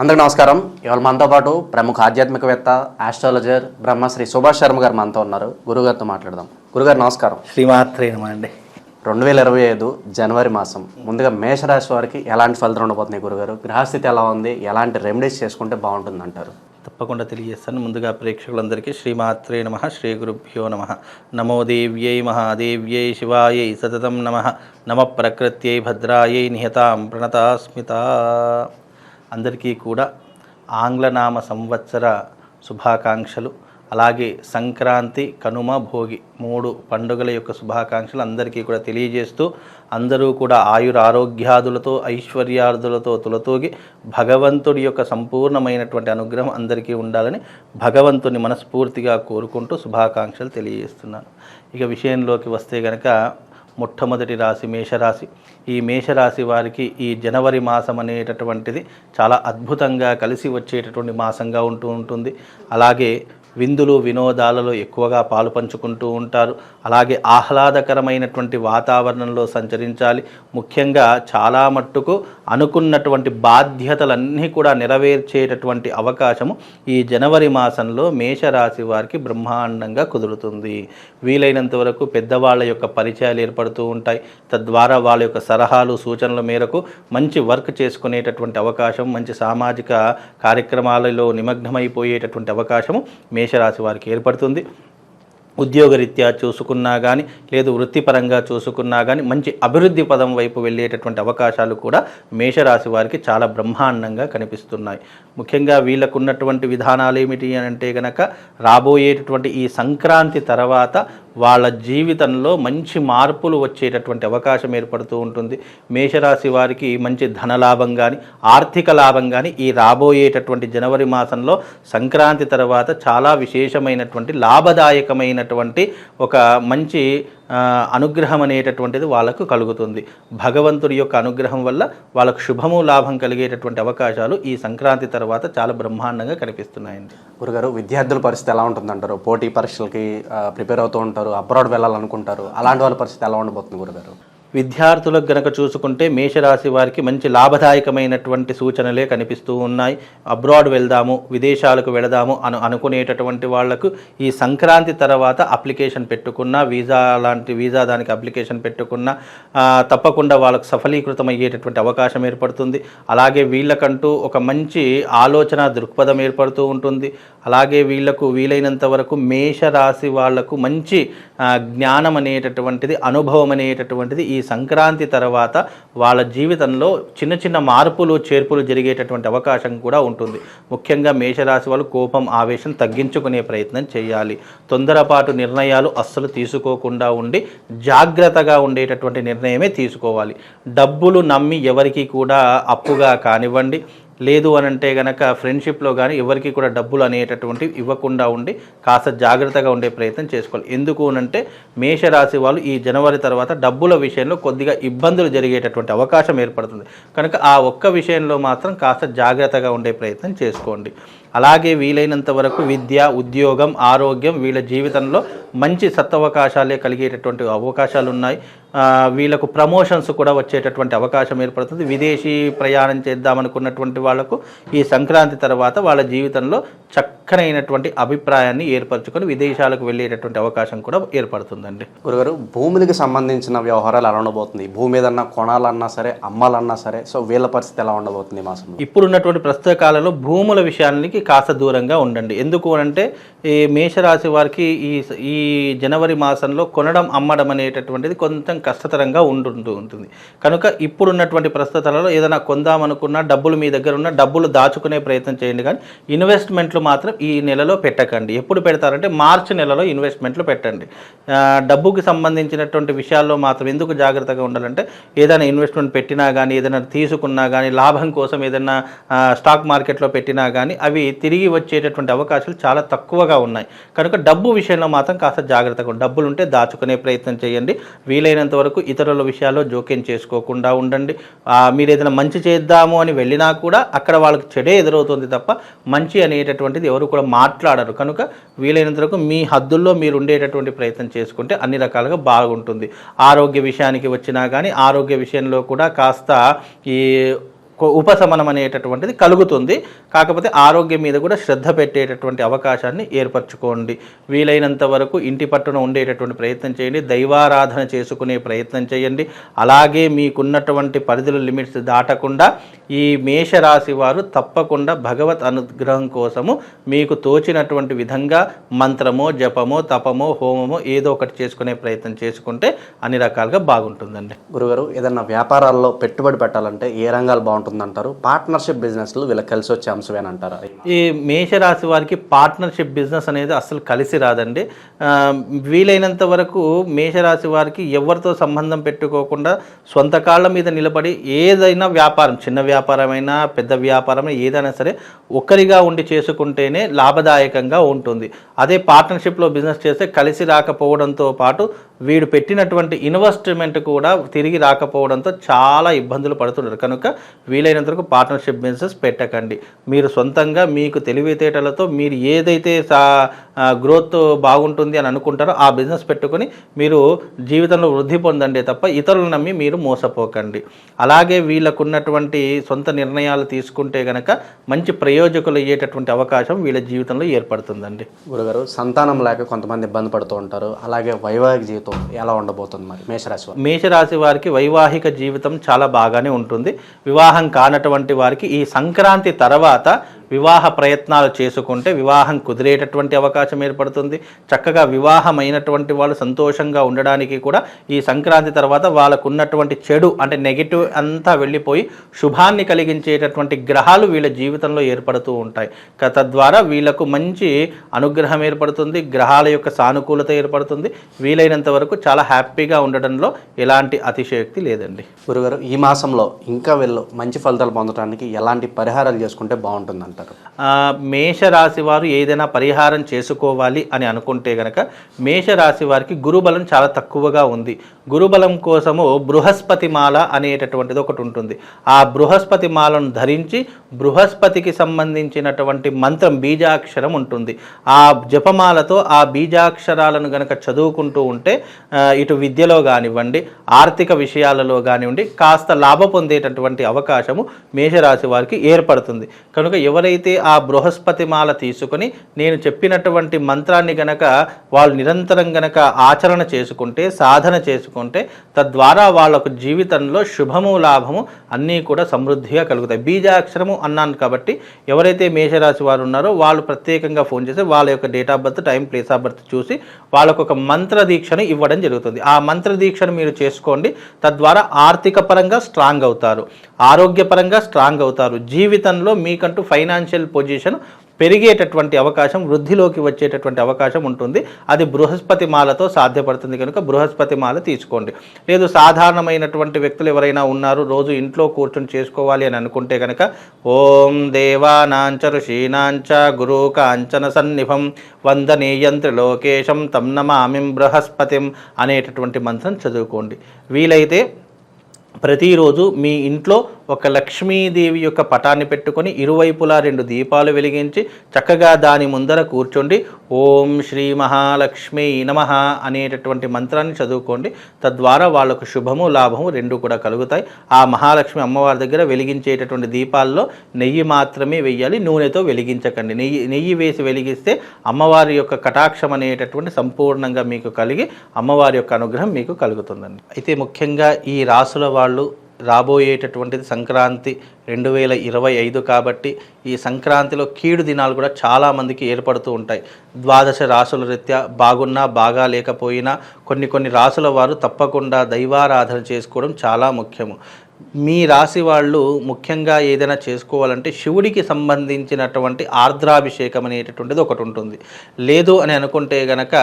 అందరికి నమస్కారం. ఇవాళ మనతో పాటు ప్రముఖ ఆధ్యాత్మికవేత్త ఆస్ట్రాలజర్ బ్రహ్మశ్రీ సుభాష్ శర్మ గారు మనతో ఉన్నారు. గురుగారితో మాట్లాడదాం. గురుగారు నమస్కారం. శ్రీమాత్రే నమ అండి. రెండు వేల ఇరవై ఐదు జనవరి మాసం. ముందుగా మేషరాశి వారికి ఎలాంటి ఫలితాలు ఉండబోతున్నాయి గురుగారు? గ్రహస్థితి ఎలా ఉంది? ఎలాంటి రెమెడీస్ చేసుకుంటే బాగుంటుంది అంటారు తప్పకుండా తెలియజేస్తాను. ముందుగా ప్రేక్షకులందరికీ శ్రీమాత్రే నమ శ్రీ గురుభ్యో నమ. నమో దేవ్యై మహాదేవ్యై శివాయై సతతం నమ. నమ ప్రకృత్యై భద్రాయై నిహతాం ప్రణతాస్మిత. అందరికీ కూడా ఆంగ్లనామ సంవత్సర శుభాకాంక్షలు. అలాగే సంక్రాంతి కనుమ భోగి మూడు పండుగల యొక్క శుభాకాంక్షలు అందరికీ కూడా తెలియజేస్తూ అందరూ కూడా ఆయుర ఆరోగ్యాదులతో ఐశ్వర్యార్థులతో తులతూగి భగవంతుడి యొక్క సంపూర్ణమైనటువంటి అనుగ్రహం అందరికీ ఉండాలని భగవంతుని మనస్ఫూర్తిగా కోరుకుంటూ శుభాకాంక్షలు తెలియజేస్తున్నాను. ఇక విషయంలోకి వస్తే గనక మొట్టమొదటి రాశి మేషరాశి. ఈ మేషరాశి వారికి ఈ జనవరి మాసం అనేటటువంటిది చాలా అద్భుతంగా కలిసి వచ్చేటటువంటి మాసంగా ఉంటూ ఉంటుంది. అలాగే విందులు వినోదాలలో ఎక్కువగా పాలు పంచుకుంటూ ఉంటారు. అలాగే ఆహ్లాదకరమైనటువంటి వాతావరణంలో సంచరించాలి. ముఖ్యంగా చాలా మట్టుకు అనుకున్నటువంటి బాధ్యతలన్నీ కూడా నెరవేర్చేటటువంటి అవకాశము ఈ జనవరి మాసంలో మేషరాశి వారికి బ్రహ్మాండంగా కుదురుతుంది. వీలైనంత వరకు పెద్దవాళ్ళ యొక్క పరిచయాలు ఏర్పడుతూ ఉంటాయి. తద్వారా వాళ్ళ యొక్క సలహాలు సూచనల మేరకు మంచి వర్క్ చేసుకునేటటువంటి అవకాశం మంచి సామాజిక కార్యక్రమాలలో నిమగ్నమైపోయేటటువంటి అవకాశము మేషరాశి వారికి ఏర్పడుతుంది. ఉద్యోగరీత్యా చూసుకున్నా కానీ లేదు వృత్తిపరంగా చూసుకున్నా కానీ మంచి అభివృద్ధి పదం వైపు వెళ్ళేటటువంటి అవకాశాలు కూడా మేషరాశి వారికి చాలా బ్రహ్మాండంగా కనిపిస్తున్నాయి. ముఖ్యంగా వీళ్ళకున్నటువంటి విధానాలు ఏమిటి అని అంటే కనుక రాబోయేటటువంటి ఈ సంక్రాంతి తర్వాత వాళ్ళ జీవితంలో మంచి మార్పులు వచ్చేటటువంటి అవకాశం ఏర్పడుతూ ఉంటుంది. మేషరాశి వారికి మంచి ధనలాభం కానీ ఆర్థిక లాభం కానీ ఈ రాబోయేటటువంటి జనవరి మాసంలో సంక్రాంతి తర్వాత చాలా విశేషమైనటువంటి లాభదాయకమైనటువంటి ఒక మంచి అనుగ్రహం అనేటటువంటిది వాళ్ళకు కలుగుతుంది. భగవంతుడి యొక్క అనుగ్రహం వల్ల వాళ్ళకు శుభము లాభం కలిగేటటువంటి అవకాశాలు ఈ సంక్రాంతి తర్వాత చాలా బ్రహ్మాండంగా కనిపిస్తున్నాయండి. గురుగారు విద్యార్థుల పరిస్థితి ఎలా ఉంటుంది అంటారు పోటీ పరీక్షలకి ప్రిపేర్ అవుతూ ఉంటారు అబ్రాడ్ వెళ్ళాలనుకుంటారు అలాంటి వాళ్ళ పరిస్థితి ఎలా ఉండబోతుంది గురుగారు? విద్యార్థులకు గనక చూసుకుంటే మేషరాశి వారికి మంచి లాభదాయకమైనటువంటి సూచనలే కనిపిస్తూ ఉన్నాయి. అబ్రాడ్ వెళ్దాము విదేశాలకు వెళదాము అను అనుకునేటటువంటి వాళ్ళకు ఈ సంక్రాంతి తర్వాత అప్లికేషన్ పెట్టుకున్న వీసా లాంటి వీసా దానికి అప్లికేషన్ పెట్టుకున్న తప్పకుండా వాళ్ళకు సఫలీకృతం అయ్యేటటువంటి అవకాశం ఏర్పడుతుంది. అలాగే వీళ్ళకంటూ ఒక మంచి ఆలోచన దృక్పథం ఏర్పడుతూ ఉంటుంది. అలాగే వీళ్ళకు వీలైనంత వరకు మేషరాశి వాళ్ళకు మంచి జ్ఞానం అనేటటువంటిది అనుభవం అనేటటువంటిది ఈ సంక్రాంతి తర్వాత వాళ్ళ జీవితంలో చిన్న చిన్న మార్పులు చేర్పులు జరిగేటటువంటి అవకాశం కూడా ఉంటుంది. ముఖ్యంగా మేషరాశి వాళ్ళు కోపం ఆవేశం తగ్గించుకునే ప్రయత్నం చేయాలి. తొందరపాటు నిర్ణయాలు అస్సలు తీసుకోకుండా ఉండి జాగ్రత్తగా ఉండేటటువంటి నిర్ణయమే తీసుకోవాలి. డబ్బులు నమ్మి ఎవరికి కూడా అప్పుగా కానివ్వండి లేదు అని అంటే గనక ఫ్రెండ్షిప్లో కానీ ఎవరికి కూడా డబ్బులు అనేటటువంటివి ఇవ్వకుండా ఉండి కాస్త జాగ్రత్తగా ఉండే ప్రయత్నం చేసుకోవాలి. ఎందుకు అనంటే మేషరాశి వాళ్ళు ఈ జనవరి తర్వాత డబ్బుల విషయంలో కొద్దిగా ఇబ్బందులు జరిగేటటువంటి అవకాశం ఏర్పడుతుంది. కనుక ఆ ఒక్క విషయంలో మాత్రం కాస్త జాగ్రత్తగా ఉండే ప్రయత్నం చేసుకోండి. అలాగే వీలైనంత వరకు విద్య ఉద్యోగం ఆరోగ్యం వీళ్ళ జీవితంలో మంచి సత్వకాశాలే కలిగేటటువంటి అవకాశాలు ఉన్నాయి వీళ్ళకు ప్రమోషన్స్ కూడా వచ్చేటటువంటి అవకాశం ఏర్పడుతుంది. విదేశీ ప్రయాణం చేద్దామనుకున్నటువంటి వాళ్ళకు ఈ సంక్రాంతి తర్వాత వాళ్ళ జీవితంలో చక్కనైనటువంటి అభిప్రాయాన్ని ఏర్పరచుకొని విదేశాలకు వెళ్ళేటటువంటి అవకాశం కూడా ఏర్పడుతుందండి. గురుగారు భూములకి సంబంధించిన వ్యవహారాలు ఎలా ఉండబోతుంది? భూమి ఏదన్నా కొనాలన్నా సరే అమ్మాలన్నా సరే సో వీళ్ళ పరిస్థితి ఎలా ఉండబోతుంది ఈ మాసంలో? ఇప్పుడున్నటువంటి ప్రస్తుత కాలంలో భూముల విషయానికి కాస్త దూరంగా ఉండండి. ఎందుకు అంటే ఈ మేషరాశి వారికి ఈ ఈ జనవరి మాసంలో కొనడం అమ్మడం అనేటటువంటిది కొంచెం కష్టతరంగా ఉంటుంటూ ఉంటుంది. కనుక ఇప్పుడున్నటువంటి ప్రస్తుతాలలో ఏదైనా కొందామనుకున్నా డబ్బులు మీ దగ్గర ఉన్న డబ్బులు దాచుకునే ప్రయత్నం చేయండి. కానీ ఇన్వెస్ట్మెంట్లు మాత్రం ఈ నెలలో పెట్టకండి. ఎప్పుడు పెడతారంటే మార్చి నెలలో ఇన్వెస్ట్మెంట్లు పెట్టండి. డబ్బుకి సంబంధించినటువంటి విషయాల్లో మాత్రం ఎందుకు జాగ్రత్తగా ఉండాలంటే ఏదైనా ఇన్వెస్ట్మెంట్ పెట్టినా కానీ ఏదైనా తీసుకున్నా కానీ లాభం కోసం ఏదైనా స్టాక్ మార్కెట్లో పెట్టినా కానీ అవి తిరిగి వచ్చేటటువంటి అవకాశాలు చాలా తక్కువగా ఉన్నాయి. కనుక డబ్బు విషయంలో మాత్రం కాస్త జాగ్రత్తగా డబ్బులు ఉంటే దాచుకునే ప్రయత్నం చేయండి. వీలైనంత వరకు ఇతరుల విషయాల్లో జోక్యం చేసుకోకుండా ఉండండి. మీరు ఏదైనా మంచి చేద్దాము అని వెళ్ళినా కూడా అక్కడ వాళ్ళకి చెడే ఎదురవుతుంది తప్ప మంచి అనేటటువంటిది ఎవరు కూడా మాట్లాడరు. కనుక వీలైనంత వరకు మీ హద్దుల్లో మీరు ఉండేటటువంటి ప్రయత్నం చేసుకుంటే అన్ని రకాలుగా బాగుంటుంది. ఆరోగ్య విషయానికి వచ్చినా కానీ ఆరోగ్య విషయంలో కూడా కాస్త ఈ ఉపశమనం అనేటటువంటిది కలుగుతుంది. కాకపోతే ఆరోగ్యం మీద కూడా శ్రద్ధ పెట్టేటటువంటి అవకాశాన్ని ఏర్పరచుకోండి. వీలైనంత వరకు ఇంటి పట్టున ఉండేటటువంటి ప్రయత్నం చేయండి. దైవారాధన చేసుకునే ప్రయత్నం చేయండి. అలాగే మీకున్నటువంటి పరిధుల లిమిట్స్ దాటకుండా ఈ మేషరాశి వారు తప్పకుండా భగవత్ అనుగ్రహం కోసము మీకు తోచినటువంటి విధంగా మంత్రమో జపమో తపమో హోమమో ఏదో ఒకటి చేసుకునే ప్రయత్నం చేసుకుంటే అన్ని రకాలుగా బాగుంటుందండి. గురుగారు ఏదన్నా వ్యాపారాల్లో పెట్టుబడి పెట్టాలంటే ఏ రంగాలు బాగుంటుంది అంటారు పార్ట్నర్షిప్ బిజినెస్లు వీళ్ళకి కలిసి వచ్చే అంశమేనంటారా ఈ మేషరాశి వారికి పార్ట్నర్షిప్ బిజినెస్ అనేది అస్సలు కలిసి రాదండి. వీలైనంత వరకు మేషరాశి వారికి ఎవరితో సంబంధం పెట్టుకోకుండా సొంత కాళ్ళ మీద నిలబడి ఏదైనా వ్యాపారం చిన్న వ్యాపారమైనా పెద్ద వ్యాపారమైనా ఏదైనా సరే ఒక్కరిగా ఉండి చేసుకుంటేనే లాభదాయకంగా ఉంటుంది. అదే పార్ట్నర్షిప్లో బిజినెస్ చేస్తే కలిసి రాకపోవడంతో పాటు వీడు పెట్టినటువంటి ఇన్వెస్ట్మెంట్ కూడా తిరిగి రాకపోవడంతో చాలా ఇబ్బందులు పడుతున్నారు. కనుక వీలైనంత వరకు పార్ట్నర్షిప్ బిజినెస్ పెట్టకండి. మీరు సొంతంగా మీకు తెలివితేటలతో మీరు ఏదైతే సా గ్రోత్ బాగుంటుంది అని అనుకుంటారో ఆ బిజినెస్ పెట్టుకొని మీరు జీవితంలో వృద్ధి పొందండి తప్ప ఇతరులను నమ్మి మీరు మోసపోకండి. అలాగే వీళ్ళకున్నటువంటి సొంత నిర్ణయాలు తీసుకుంటే గనక మంచి ప్రయోజకులు అయ్యేటటువంటి అవకాశం వీళ్ళ జీవితంలో ఏర్పడుతుందండి. గురుగారు సంతానం లేక కొంతమంది ఇబ్బంది పడుతూ ఉంటారు. అలాగే వైవాహిక జీవితం ఎలా ఉండబోతుంది మరి మేషరాశి మేషరాశి వారికి వైవాహిక జీవితం చాలా బాగానే ఉంటుంది. వివాహం కానటువంటి వారికి ఈ సంక్రాంతి తర్వాత వివాహ ప్రయత్నాలు చేసుకుంటే వివాహం కుదిరేటటువంటి అవకాశం ఏర్పడుతుంది. చక్కగా వివాహమైనటువంటి వాళ్ళు సంతోషంగా ఉండడానికి కూడా ఈ సంక్రాంతి తర్వాత వాళ్ళకు ఉన్నటువంటి చెడు అంటే నెగిటివ్ అంతా వెళ్ళిపోయి శుభాన్ని కలిగించేటటువంటి గ్రహాలు వీళ్ళ జీవితంలో ఏర్పడుతూ ఉంటాయి. క- తద్వారా వీళ్ళకు మంచి అనుగ్రహం ఏర్పడుతుంది. గ్రహాల యొక్క సానుకూలత ఏర్పడుతుంది. వీలైనంత వరకు చాలా హ్యాపీగా ఉండడంలో ఎలాంటి అతిశయోక్తి లేదండి. గురుగారు ఈ మాసంలో ఇంకా వీళ్ళు మంచి ఫలితాలు పొందడానికి ఎలాంటి పరిహారాలు చేసుకుంటే బాగుంటుందంట అంటారు ఆ, మేషరాశి వారు ఏదైనా పరిహారం చేసుకోవాలి అని అనుకుంటే గనక మేషరాశి వారికి గురుబలం చాలా తక్కువగా ఉంది. గురుబలం కోసము బృహస్పతి మాల అనేటటువంటిది ఒకటి ఉంటుంది. ఆ బృహస్పతి మాలను ధరించి బృహస్పతికి సంబంధించినటువంటి మంత్రం బీజాక్షరం ఉంటుంది. ఆ జపమాలతో ఆ బీజాక్షరాలను గనక చదువుకుంటూ ఉంటే ఇటు విద్యలో కానివ్వండి ఆర్థిక విషయాలలో కానివ్వండి కాస్త లాభ పొందేటటువంటి అవకాశము మేషరాశి వారికి ఏర్పడుతుంది. కనుక ఎవరైతే ఆ బృహస్పతి మాల తీసుకొని నేను చెప్పినటువంటి మంత్రాన్ని గనక వాళ్ళు నిరంతరం గనక ఆచరణ చేసుకుంటే సాధన చేసుకుంటే తద్వారా వాళ్ళకు జీవితంలో శుభము లాభము అన్నీ కూడా సమృద్ధిగా కలుగుతాయి. బీజాక్షరము అన్నాను కాబట్టి ఎవరైతే మేషరాశి వారు ఉన్నారో వాళ్ళు ప్రత్యేకంగా ఫోన్ చేసి వాళ్ళ యొక్క date of birth time place of birth చూసి వాళ్ళకు ఒక మంత్ర దీక్షను ఇవ్వడం జరుగుతుంది. ఆ మంత్ర దీక్షను మీరు చేసుకోండి. తద్వారా ఆర్థిక పరంగా స్ట్రాంగ్ అవుతారు. ఆరోగ్యపరంగా స్ట్రాంగ్ అవుతారు. జీవితంలో మీకంటూ ఫైనాన్స్ ఫైనాన్షియల్ పొజిషన్ పెరిగేటటువంటి అవకాశం వృద్ధిలోకి వచ్చేటటువంటి అవకాశం ఉంటుంది. అది బృహస్పతి మాలతో సాధ్యపడుతుంది కనుక బృహస్పతి మాల తీసుకోండి. లేదు సాధారణమైనటువంటి వ్యక్తులు ఎవరైనా ఉన్నారు రోజు ఇంట్లో కూర్చొని చేసుకోవాలి అని అనుకుంటే కనుక ఓం దేవానాంచ ఋషీనాంచ గురు కాంచన సన్నిభం వందనీయంత్రి లోకేశం తం నమామిం బృహస్పతిం అనేటటువంటి మంత్రం చదువుకోండి. వీలైతే ప్రతిరోజు మీ ఇంట్లో ఒక లక్ష్మీదేవి యొక్క పటాన్ని పెట్టుకొని ఇరువైపులా రెండు దీపాలు వెలిగించి చక్కగా దాని ముందర కూర్చోండి. ఓం శ్రీ మహాలక్ష్మి నమ అనేటటువంటి మంత్రాన్ని చదువుకోండి. తద్వారా వాళ్ళకు శుభము లాభము రెండు కూడా కలుగుతాయి. ఆ మహాలక్ష్మి అమ్మవారి దగ్గర వెలిగించేటటువంటి దీపాల్లో నెయ్యి మాత్రమే వెయ్యాలి. నూనెతో వెలిగించకండి. నెయ్యి నెయ్యి వేసి వెలిగిస్తే అమ్మవారి యొక్క కటాక్షం అనేటటువంటి సంపూర్ణంగా మీకు కలిగి అమ్మవారి యొక్క అనుగ్రహం మీకు కలుగుతుందండి. అయితే ముఖ్యంగా ఈ రాసుల వాళ్ళు రాబోయేటటువంటిది సంక్రాంతి రెండు వేల ఇరవై ఐదు కాబట్టి ఈ సంక్రాంతిలో కీడు దినాలు కూడా చాలామందికి ఏర్పడుతూ ఉంటాయి. ద్వాదశ రాసుల రీత్యా బాగున్నా బాగా లేకపోయినా కొన్ని కొన్ని రాసుల వారు తప్పకుండా దైవారాధన చేసుకోవడం చాలా ముఖ్యము. మీ రాశి వాళ్ళు ముఖ్యంగా ఏదైనా చేసుకోవాలంటే శివుడికి సంబంధించినటువంటి ఆర్ద్రాభిషేకం అనేటటువంటిది ఒకటి ఉంటుంది. లేదు అని అనుకుంటే గనక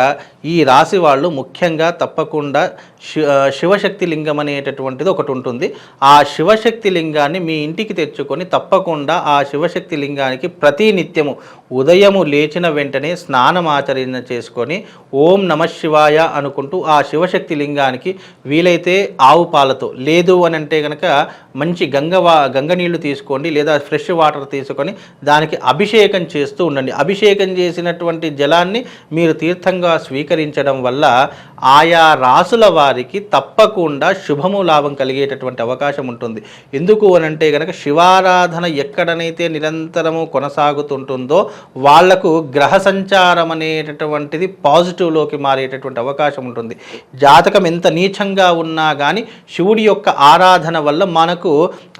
ఈ రాశి వాళ్ళు ముఖ్యంగా తప్పకుండా శివశక్తి లింగం అనేటటువంటిది ఒకటి ఉంటుంది. ఆ శివశక్తి లింగాన్ని మీ ఇంటికి తెచ్చుకొని తప్పకుండా ఆ శివశక్తి లింగానికి ప్రతి నిత్యము ఉదయము లేచిన వెంటనే స్నానమాచరణ చేసుకొని ఓం నమ శివాయ అనుకుంటూ ఆ శివశక్తి లింగానికి వీలైతే ఆవు పాలతో లేదు అని అంటే కనుక మంచి గంగవా గంగ నీళ్ళు తీసుకోండి లేదా ఫ్రెష్ వాటర్ తీసుకొని దానికి అభిషేకం చేస్తూ ఉండండి. అభిషేకం చేసినటువంటి జలాన్ని మీరు తీర్థంగా స్వీకరించడం వల్ల ఆయా రాసుల వారికి తప్పకుండా శుభము లాభం కలిగేటటువంటి అవకాశం ఉంటుంది. ఎందుకు అని అంటే కనుక శివారాధన ఎక్కడనైతే నిరంతరము కొనసాగుతుంటుందో వాళ్ళకు గ్రహ సంచారం అనేటటువంటిది పాజిటివ్లోకి మారేటటువంటి అవకాశం ఉంటుంది. జాతకం ఎంత నీచంగా ఉన్నా కానీ శివుడి యొక్క ఆరాధన వల్ల మనకు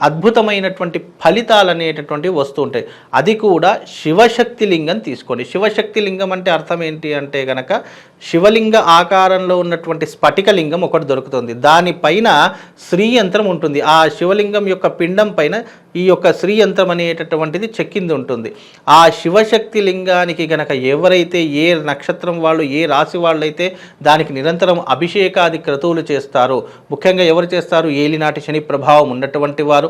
అద్భుతమైనటువంటి ఫలితాలు అనేటటువంటివి వస్తూ ఉంటాయి. అది కూడా శివశక్తి లింగం తీసుకోండి. శివశక్తి లింగం అంటే అర్థం ఏంటి అంటే గనక శివలింగ ఆకారంలో ఉన్నటువంటి స్ఫటికలింగం ఒకటి దొరుకుతుంది. దానిపైన శ్రీయంత్రం ఉంటుంది. ఆ శివలింగం యొక్క పిండం పైన ఈ యొక్క శ్రీయంత్రం అనేటటువంటిది చెక్కింది ఉంటుంది. ఆ శివశక్తి లింగానికి గనక ఎవరైతే ఏ నక్షత్రం వాళ్ళు ఏ రాశి వాళ్ళైతే దానికి నిరంతరం అభిషేకాది క్రతువులు చేస్తారో ముఖ్యంగా ఎవరు చేస్తారు? ఏలినాటి శని ప్రభావం ఉన్నటువంటి వారు.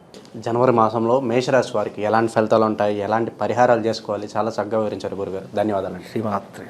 జనవరి మాసంలో మేషరాశి వారికి ఎలాంటి ఫలితాలు ఉంటాయి? ఎలాంటి పరిహారాలు చేసుకోవాలి? చాలా చక్కగా వివరించారు గురుగారు. ధన్యవాదాలు శ్రీమాత్రే.